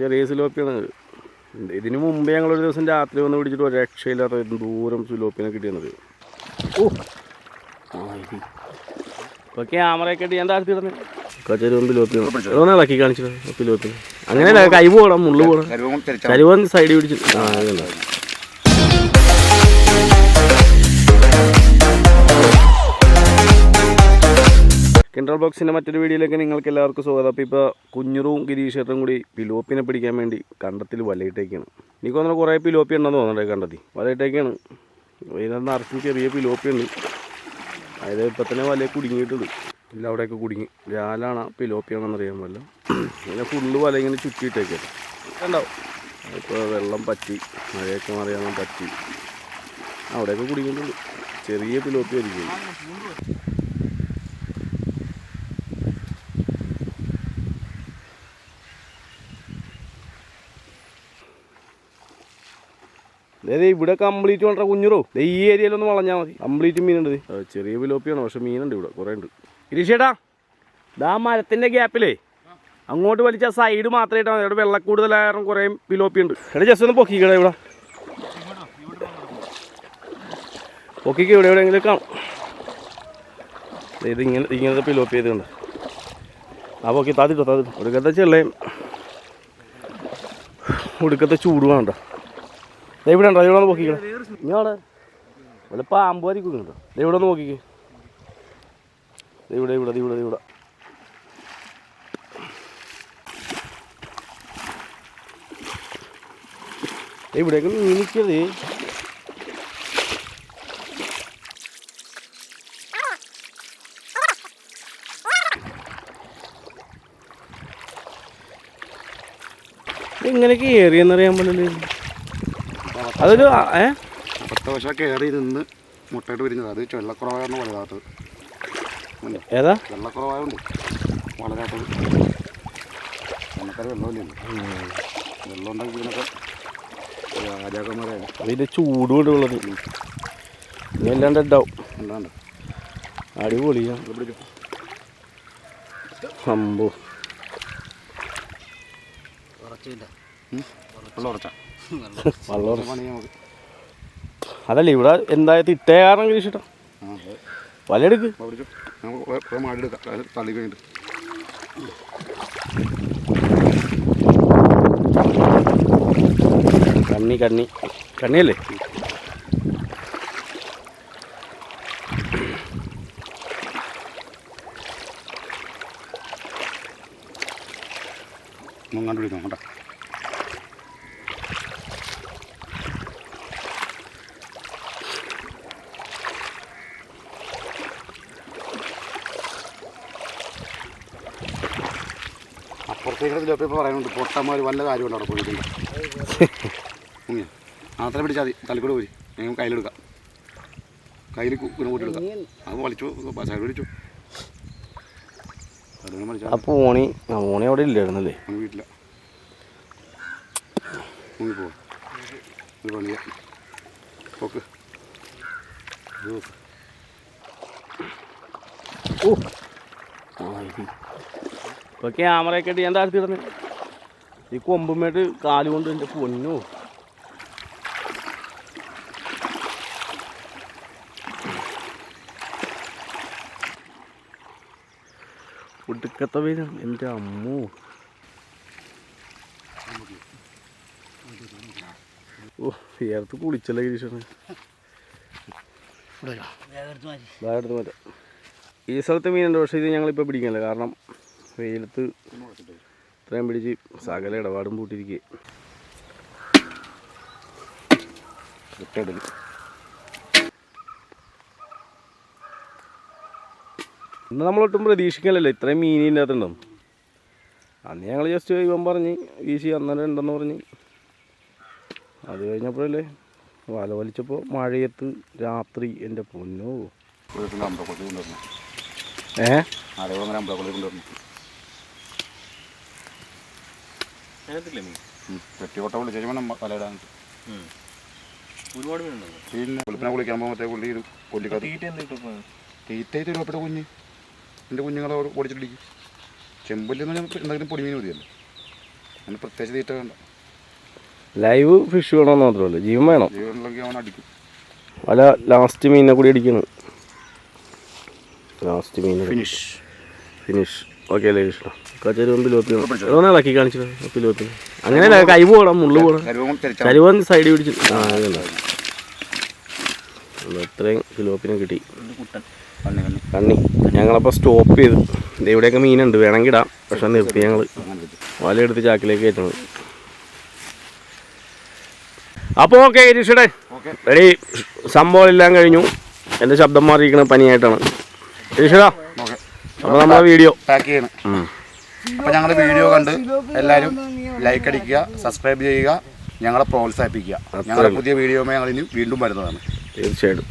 ചെറിയ സിലോപ്പിയാണ്. ഇത് ഇതിന് മുമ്പേ ഒരു ദിവസം രാത്രി വന്ന് പിടിച്ചിട്ട് ഒരു രക്ഷയില്ലാത്ത ദൂരം സിലോപ്പിനെ കിട്ടിയത് ഓ ഇപ്പൊ ക്യാമറയൊക്കെ ഇട്ട് ഞാൻ താഴ്ത്തി ഇടുന്നത് ചെരുവൻ പിലോപ്പിയാണ് ഇളക്കി കാണിച്ചിട്ട്. പിലോപ്പിന് അങ്ങനെയല്ല കൈ പോകണം മുള്ളു പോകണം. കരുവൻ സൈഡിൽ പിടിച്ചു. ആ കിൻഡർ ബോക്സിന്റെ മറ്റൊരു വീഡിയോയിലേക്ക് നിങ്ങൾക്ക് എല്ലാവർക്കും സ്വാഗതം. അപ്പോൾ ഇപ്പോൾ കുഞ്ഞുറും ഗിരീഷേട്ടനും കൂടി പിലോപ്പിനെ പിടിക്കാൻ വേണ്ടി കണ്ടത്തിൽ വലയിട്ടേക്കാണ്. എനിക്ക് തോന്നുന്നു കുറേ പിലോപ്പി ഉണ്ടെന്ന് തോന്നണ്ടേ കണ്ടത്തി വലയിട്ടേക്കാണ്. ഇതിനകത്ത് നിറച്ചും ചെറിയ പിലോപ്പി ഉണ്ട്. അതായത് ഇപ്പം തന്നെ വലയെ കുടുങ്ങിയിട്ടുണ്ട്. ഇല്ല അവിടെയൊക്കെ കുടുങ്ങി. രാലാണ് പിലോപ്പിയാണെന്ന് അറിയാൻ പറ്റില്ല ഇങ്ങനെ ഫുള്ള് വല ഇങ്ങനെ ചുറ്റിയിട്ടേക്കാണ്. ഉണ്ടാവും ഇപ്പോൾ വെള്ളം പറ്റി മഴയൊക്കെ മറിയാൻ പറ്റി. അവിടെയൊക്കെ കുടിക്കുന്നുണ്ട് ചെറിയ പിലോപ്പി ആയിരിക്കും. അതായത് ഇവിടെ കംപ്ലീറ്റ് വളരെ കുഞ്ഞുറോ. ഈ ഏരിയയിലൊന്ന് വളഞ്ഞാൽ മതി. കംപ്ലീറ്റ് മീനുണ്ട് ചെറിയ വിലോപ്പിയാണ് പക്ഷെ മീനുണ്ട് ഇവിടെ കുറേ ഉണ്ട്. ഗിരീഷേട്ടാ ഇതാ മരത്തിന്റെ ഗ്യാപ്പിലേ അങ്ങോട്ട് വലിച്ച സൈഡ് മാത്രമേ ഇട്ടാൽ മതി. ഇവിടെ വെള്ളം കൂടുതലായ കുറേ വിലോപ്പി ഉണ്ട് എടാ ജസ്റ്റ് ഒന്ന് പൊക്കിക്കട ഇവിടെ. പൊക്കിക്ക് ഇവിടെ എവിടെയെങ്കിലും കാണും. ഇത് ഇങ്ങനെ ഇങ്ങനത്തെ വിലോപ്പി ചെയ്തുണ്ട് ആ പൊക്കി താത്തിട്ടോ താത്തിട്ടോ ഒടുക്കത്തെ ചെള്ളയും ഒടുക്കത്തെ ചൂട് വേണ്ട ദേ ഇവിടെ ഉണ്ടോ? ഇവിടെ ഒന്ന് പൊക്കിക്കട നീ അവിടെ. ഇവിടെ പാമ്പായിരിക്കും കേട്ടോ ഇവിടെ ഒന്ന് നോക്കിക്കേ. ഇവിടെ ഇവിടെ ഇവിടെ ഇവിടെ. ഇവിടെയൊക്കെ മീനിക്കതേ ഇങ്ങനെ കയറിയെന്നറിയാൻ പറ്റില്ല. അതൊരു ഏ? പത്ത് വർഷം കയറി നിന്ന് മുട്ടയിട്ട് വിരിഞ്ഞത് അത് വെള്ളക്കുറവായാണ് വളരാത്തത് ഉണ്ടോ? ഏതാ? വെള്ളക്കുറവായുണ്ട് വളരാത്തത്. നമുക്കത് വെള്ളമില്ലല്ലോ വെള്ളം ഉണ്ടെങ്കിൽ ഇതിനൊക്കെ രാജാക്കന്മാരായാലും അതിന്റെ ചൂട് കൊണ്ട് ഉള്ളത്. ഇനി അല്ലാണ്ട് ഉണ്ടാവും എന്താണ്ട് അടിപൊളിയാ. ഇത് പിടിക്കും. സംഭവം. ഉറച്ചില്ല ഉറച്ച. അതല്ല ഇവിടെ എന്തായാലും ഇട്ടേ കാരണം കൃഷിട്ടോ ആ അതെ. വലയെടുക്ക്. കണ്ണി കണ്ണി. കണ്ണിയല്ലേ? മുങ്ങാണ്ട് വിളിക്കാം കേട്ടോ. ഇതിലൊക്കെ ഇപ്പോൾ പറയുന്നുണ്ട്. പൊട്ടന്മാർ വല്ല കാര്യമുണ്ട് അവിടെ പോയിട്ടുണ്ട് മാത്രം പിടിച്ചാൽ മതി. തലക്കൂടെ പോയി. ഞങ്ങൾ കയ്യിലെടുക്കാം. കയ്യിൽ പിന്നെ കൂട്ടിയെടുക്കാം. അത് വലിച്ചു. സൈഡ് പിടിച്ചു. അപ്പോൾ ഓണി ഓണി ആ അവിടെ ഇല്ലായിരുന്നല്ലേ? വീട്ടില്ല വീട്ടില. മുങ്ങി പോവാ ഇത് പണിയാ. പോക്ക്. ഇത് നോക്ക്. ഓ ഇപ്പൊ ക്യാമറയൊക്കെ ഇട്ട് ഞാൻ താഴ്ത്തി ഇടുന്നത് ഈ കൊമ്പുമേട്ട് കാൽ കൊണ്ട് എന്റെ പൊന്നു. ഒടുക്കത്തെ പേരാണ് എന്റെ അമ്മു. ഓ ഏർത്ത് കുളിച്ചല്ലേ ഗിരീഷാണ് മാറ്റാം ഈ സ്ഥലത്ത് മീനുണ്ട് പക്ഷേ ഇത് ഞങ്ങളിപ്പോൾ പിടിക്കുന്നില്ല കാരണം വെയിലത്ത് ഇത്രയും പിടിച്ച് സകല ഇടപാടും പൂട്ടിയിരിക്കുക ഇന്ന് നമ്മളൊട്ടും പ്രതീക്ഷിക്കലല്ലോ? ഇത്രയും മീനിന്റെ അകത്തുണ്ടാവും അന്ന് ഞങ്ങൾ ജസ്റ്റ് ഇവൻ പറഞ്ഞ് വീശി അന്നേരം ഉണ്ടെന്ന് പറഞ്ഞ്. അത് കഴിഞ്ഞപ്പോഴല്ലേ വല വലിച്ചപ്പോൾ മഴയത്ത് രാത്രി എന്റെ പൊന്നോ. ഏഹ് അമ്പലക്കൊള്ളി കൊണ്ടുവരണം. ഒരുപാട് പിന്നെ വെളുപ്പിനെ കുളിക്കാൻ ഒരു തീറ്റയിട്ട് ഒപ്പിട്ട കുഞ്ഞ്. എന്റെ കുഞ്ഞുങ്ങളെ ഓടിച്ചിട്ടിടിക്കും ചെമ്പല്ലിന്ന് പറഞ്ഞാൽ എന്തെങ്കിലും പൊടിമീൻ മതിയല്ലോ. അതിന് പ്രത്യേകിച്ച് തീറ്റ വേണ്ട. ലൈവ് ഫിഷ് വേണമെന്ന് മാത്രമല്ല ജീവൻ വേണം. ജീവനിലൊക്കെ അവൻ അടിക്കും. വല ലാസ്റ്റ് മീനിനെ കൂടി അടിക്കണം ലാസ്റ്റ് മീൻ ഫിനിഷ് ഫിനിഷ് ഓക്കെ അല്ലേ കൃഷ്ണ കച്ചേരി ഇളക്കി കാണിച്ചു പിലോപ്പി അങ്ങനെയല്ല കൈ പോകണം മുള്ളു പോകണം. കരുവൻ സൈഡ് പിടിച്ചു. ആ അങ്ങനെ ഇത്രയും പിലോപ്പിനെ കിട്ടി. കണ്ണി ഞങ്ങളപ്പോ ഞങ്ങളപ്പോൾ സ്റ്റോപ്പ് ചെയ്തു. ദേ ഇവിടെയൊക്കെ മീനുണ്ട്. വേണമെങ്കിൽ ഇടാം. പക്ഷെ നിർത്തി ഞങ്ങൾ അങ്ങനെ വലയെടുത്ത് ചാക്കിലേക്ക് കയറ്റണം. അപ്പോൾ ഓക്കെ ഓക്കെ റെഡി സംഭവം എല്ലാം കഴിഞ്ഞു. എന്റെ ശബ്ദം മാറിയിരിക്കണ പനിയായിട്ടാണ്. ഗിരീഷടാ ഓക്കെ അപ്പോൾ നമ്മളെ വീഡിയോ പാക്ക് ചെയ്യണം. അപ്പോൾ ഞങ്ങളുടെ വീഡിയോ കണ്ട് എല്ലാവരും ലൈക്ക് അടിക്കുക സബ്സ്ക്രൈബ് ചെയ്യുക ഞങ്ങളെ പ്രോത്സാഹിപ്പിക്കുക. ഞങ്ങളുടെ പുതിയ വീഡിയോ ഞങ്ങൾ ഇനി വീണ്ടും വരുന്നതാണ്. തീർച്ചയായിട്ടും.